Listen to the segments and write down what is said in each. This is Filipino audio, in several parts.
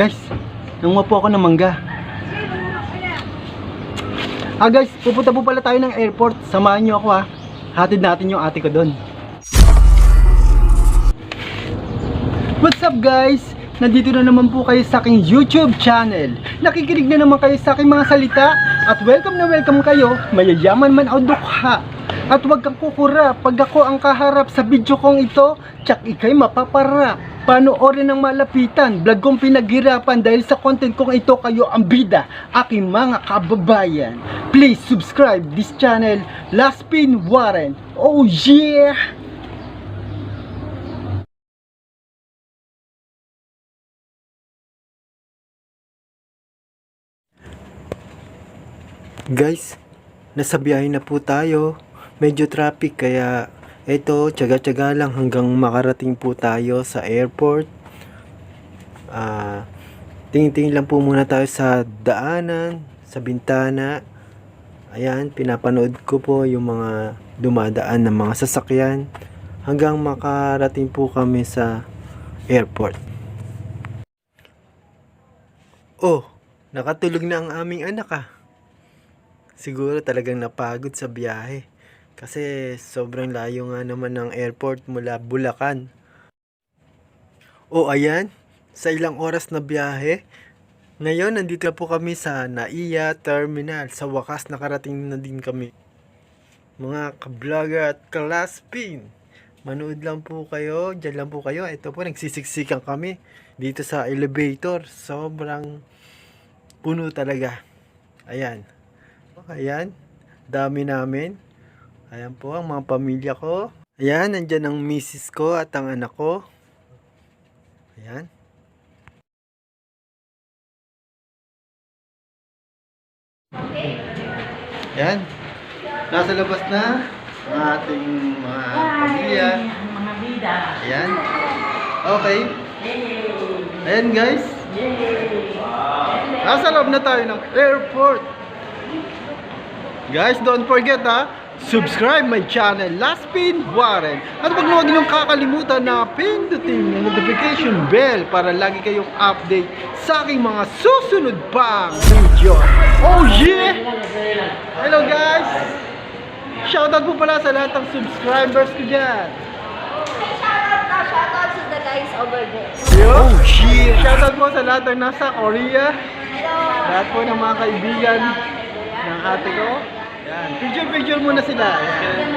Guys, nanguha po ako ng mangga. Ah guys, pupunta po pala tayo ng airport. Samahan niyo ako ha. Hatid natin yung ate ko doon. What's up guys? Nandito na naman po kayo sa aking YouTube channel. Nakikinig na naman kayo sa aking mga salita. At welcome na welcome kayo, mayayaman man o dukha. At huwag kang kukura pag ako ang kaharap sa video kong ito, tsak ikay mapapara. Panoorin ng malapitan, vlog kong pinaghirapan dahil sa content kong ito kayo ang bida, aking mga kababayan. Please subscribe this channel, Laspin Warren. Oh yeah! Guys, nasa biyahe na po tayo. Medyo traffic kaya eto, tsaga-tsaga lang hanggang makarating po tayo sa airport. Ah, tingin-tingin lang po muna tayo sa daanan, sa bintana. Ayan, pinapanood ko po yung mga dumadaan ng mga sasakyan hanggang makarating po kami sa airport. Oh, nakatulog na ang aming anak ah. Siguro talagang napagod sa biyahe. Kasi sobrang layo nga naman ng airport mula Bulacan. O ayan, sa ilang oras na biyahe, ngayon nandito na po kami sa Naiya Terminal. Sa wakas nakarating na din kami. Mga ka-vlogger at ka-laspin. Manood lang po kayo, dyan lang po kayo. Ito po, nagsisiksikan kami dito sa elevator. Sobrang puno talaga. Ayan. Ayan, dami namin. Ayan po ang mga pamilya ko. Ayan, nandyan ang misis ko at ang anak ko. Ayan. Ayan. Nasa labas na ang ating mga pamilya. Mga bida. Ayan. Okay. Ayan guys. Nasa loob na tayo ng airport. Guys, don't forget ha, subscribe my channel, Laspin Warren. At huwag huwag niyong kakalimutan na pindutin ang notification bell para lagi kayong update sa aking mga susunod pang video. Oh yeah! Hello guys! Shoutout po pala sa lahat ng subscribers ko dyan. Shoutout to the guys over there. Oh yeah! Shoutout po sa lahat ng nasa Korea. Hello. Lahat po ng mga kaibigan ng ate ko. Yan. Picture-picture muna sila. Yan.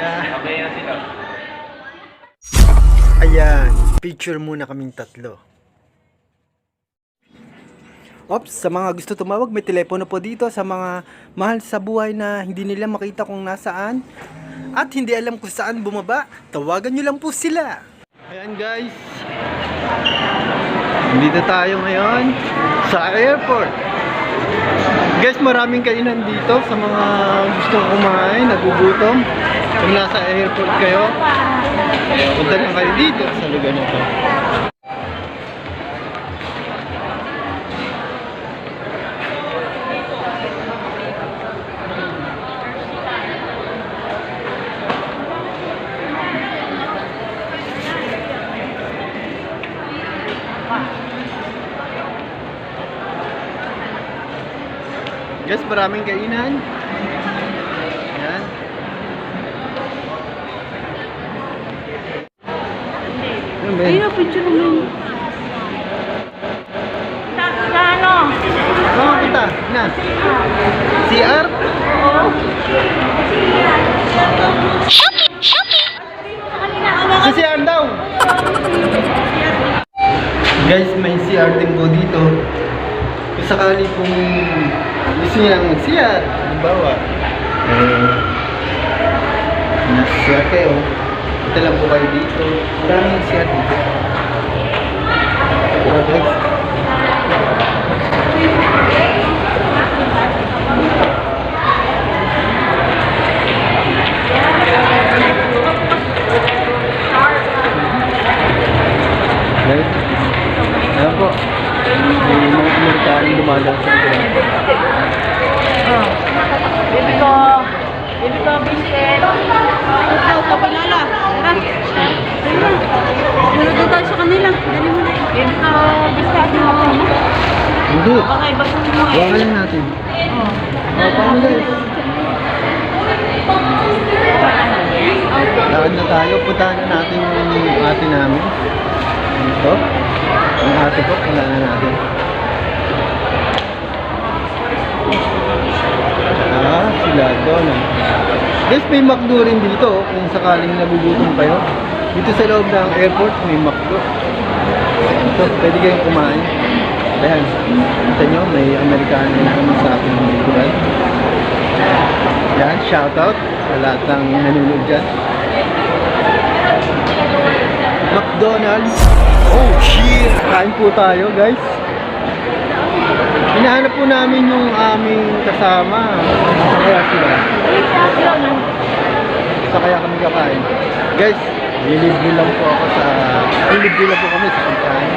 Yan. Ayan. Picture muna kaming tatlo. Ops, sa mga gusto tumawag, may telepono po dito sa mga mahal sa buhay na hindi nila makita kung nasaan at hindi alam kung saan bumaba, tawagan nyo lang po sila. Ayan guys, Nandito tayo ngayon sa airport. Guys, maraming kainan dito sa mga gustong kumain, nagugutom. Kung nasa airport kayo, punta lang kayo dito sa lugar na to. Guys, maraming kainan. Ayan. Ayun, picture mo. Sa, ano? Saan kita? Na. CR? Sa CR daw. Guys, may CR din po dito. Kung sakali kung lang mag-CR, halimbawa, eh, nasa kayo, ito lang po kayo dito. Maraming CR dito. Tara guys. Ayan po. May mga Amerikanong dumadaan sa likod. Oh. Baby ko. Baby ko, Vincent. Ikaw, kapilala. Tara. Sunod na tayo sa kanila. Dali mo na. Baby ko, Vincent. Baka iba sa mo eh. Hawakan lang natin. Oh. Oh, guys? Lakad na tayo. Puntahan na natin yung ate namin. Dito. Yung ate ko, puntahan na natin. Ah, sila doon. ah. Guys, may McDo rin dito oh, kung sakaling nagugutom kayo. Dito sa loob ng airport, may McDo. Ito, pwede kayong kumain. Ayan, kita nyo, may Amerikano na naman sa ating likuran. Yan, shoutout sa lahat ng nanonood dyan. McDonald's. Oh, shit! Kain po tayo, guys. Hinahanap po namin yung aming kasama. Saan kaya sila? Sa kaya kami kakain. Guys, nilibre lang po ako sa... Nilibre lang po kami sa pagkain.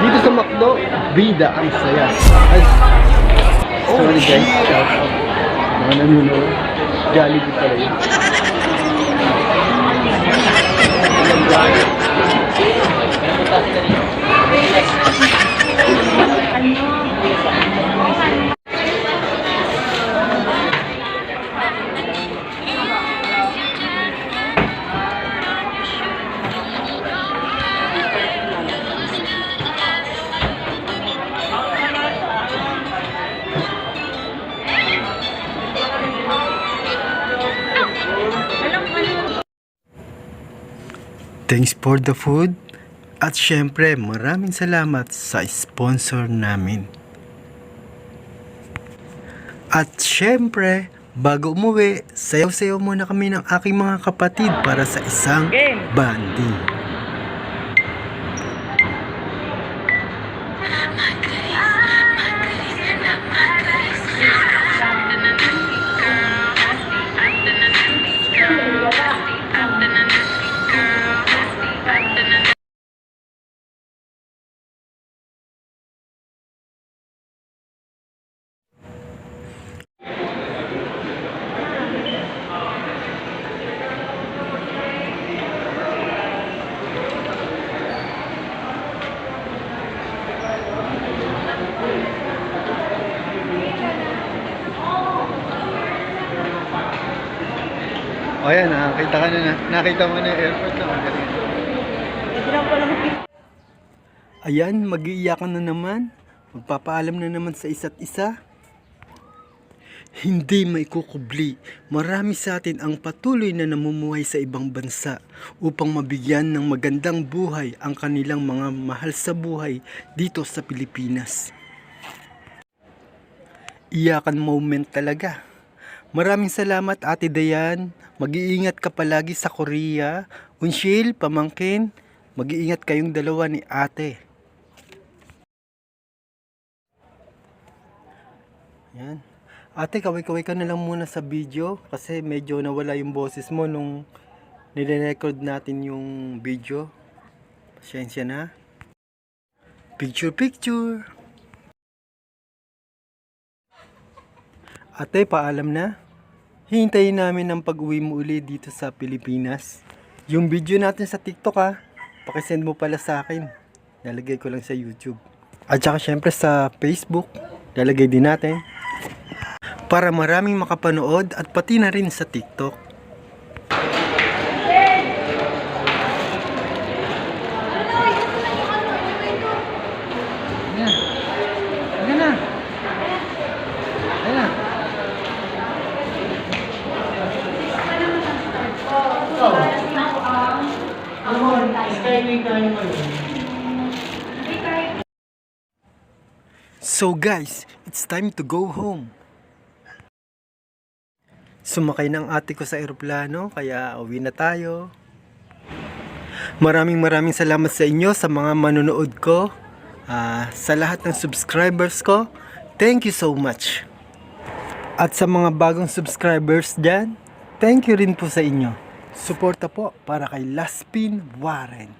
Dito sa. McDo. Bida ang saya. Ay, sorry guys, shout out. Mga nanonood. Jollibee pala yun. Thanks for the food. At syempre, maraming salamat sa sponsor namin. At syempre, bago umuwi, sayaw-sayaw muna kami ng aking mga kapatid para sa isang banding. O yan, nakakita ka na, na nakita mo na yung airport na magaling. Ayan, mag-iiyakan na naman. Magpapaalam na naman sa isa't isa. Hindi may kukubli. Marami sa atin ang patuloy na namumuhay sa ibang bansa upang mabigyan ng magandang buhay ang kanilang mga mahal sa buhay dito sa Pilipinas. Iyakan moment talaga. Maraming salamat Ate Dayan. Mag-iingat ka palagi sa Korea. Unshil, pamangkin, mag-iingat kayong dalawa ni Ate. Yan. Ate, kaway-kaway ka na lang muna sa video kasi medyo nawala yung boses mo nung nire-record natin yung video. Pasensya na. Picture, picture. Ate, paalam na. Hintayin namin ang pag-uwi mo uli dito sa Pilipinas. Yung video natin sa TikTok ha, pakisend mo pala sa akin. Lalagay ko lang sa YouTube. At saka syempre sa Facebook, lalagay din natin. Para maraming makapanood at pati na rin sa TikTok. So guys, it's time to go home. Sumakay ng ate ko sa eroplano, kaya uwi na tayo. Maraming maraming salamat sa inyo sa mga manonood ko. Ah, sa lahat ng subscribers ko, thank you so much. At sa mga bagong subscribers dyan, thank you rin po sa inyo. Suporta po para kay Laspin Warren.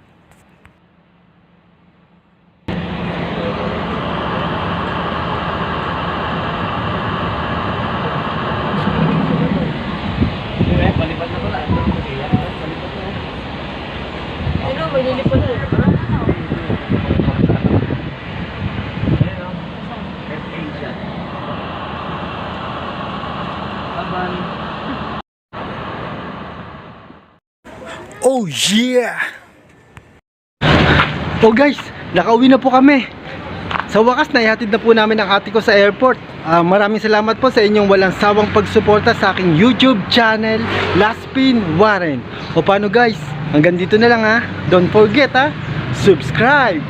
Oh yeah! Oh guys, nakauwi na po kami. Sa wakas, naihatid na po namin ang ate ko sa airport. Ah, maraming salamat po sa inyong walang sawang pagsuporta sa aking YouTube channel, Laspin Warren. O paano guys, hanggang dito na lang ha. Don't forget ha, subscribe!